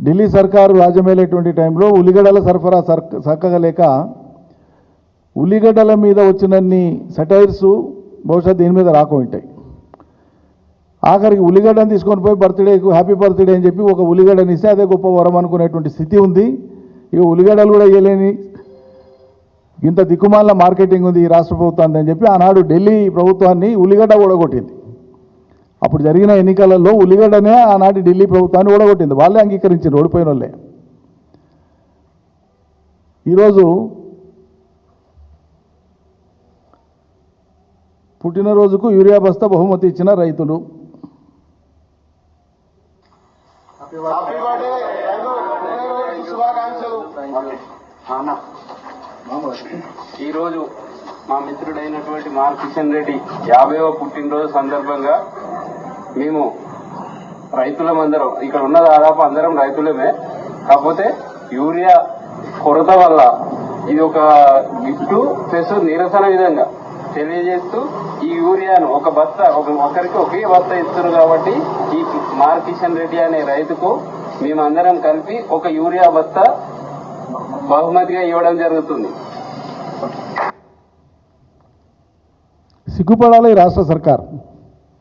ఢిల్లీ సర్కారు రాజ్యమేలేటువంటి టైంలో ఉల్లిగడ్డల సరఫరా సర్క చక్కగా లేక ఉల్లిగడ్డల మీద వచ్చినన్ని సెటైర్స్ బహుశా దీని మీద రాక ఉంటాయి ఆఖరికి ఉల్లిగడ్డను తీసుకొని పోయి బర్త్డేకు హ్యాపీ బర్త్డే అని చెప్పి ఒక ఉల్లిగడ్డని ఇస్తే అదే గొప్ప వరం అనుకునేటువంటి స్థితి ఉంది. ఇక ఉల్లిగడ్డలు కూడా వేయలేని ఇంత దిక్కుమాల మార్కెటింగ్ ఉంది ఈ రాష్ట్ర ప్రభుత్వాన్ని అని చెప్పి ఆనాడు ఢిల్లీ ప్రభుత్వాన్ని ఉల్లిగడ్డ ఓడగొట్టింది అప్పుడు జరిగిన ఎన్నికలలో ఉల్లిగడ్డనే ఆనాటి ఢిల్లీ ప్రభుత్వాన్ని ఓడగొట్టింది. వాళ్ళే అంగీకరించింది ఓడిపోయిన వాళ్ళే ఈరోజు పుట్టినరోజుకు యూరియా బస్తా బహుమతి ఇచ్చిన రైతులు. ఈరోజు మా మిత్రుడైనటువంటి మా కిషన్ రెడ్డి యాభైవ పుట్టినరోజు సందర్భంగా మేము రైతులం అందరం ఇక్కడ ఉన్న దాదాపు అందరం రైతులమే. కాకపోతే యూరియా కొరత వల్ల ఇది ఒక గిఫ్ట్ ప్లస్ నిరసన విధంగా తెలియజేస్తూ ఈ యూరియాను ఒక బస్తా ఒక ఒకరికి ఒకే బస్తా ఇస్తున్నారు కాబట్టి ఈ మార్ కిషన్ రెడ్డి అనే రైతుకు మేమందరం కలిపి ఒక యూరియా బస్తా బహుమతిగా ఇవ్వడం జరుగుతుంది. సిగ్గుపడాలి రాష్ట్ర సర్కార్.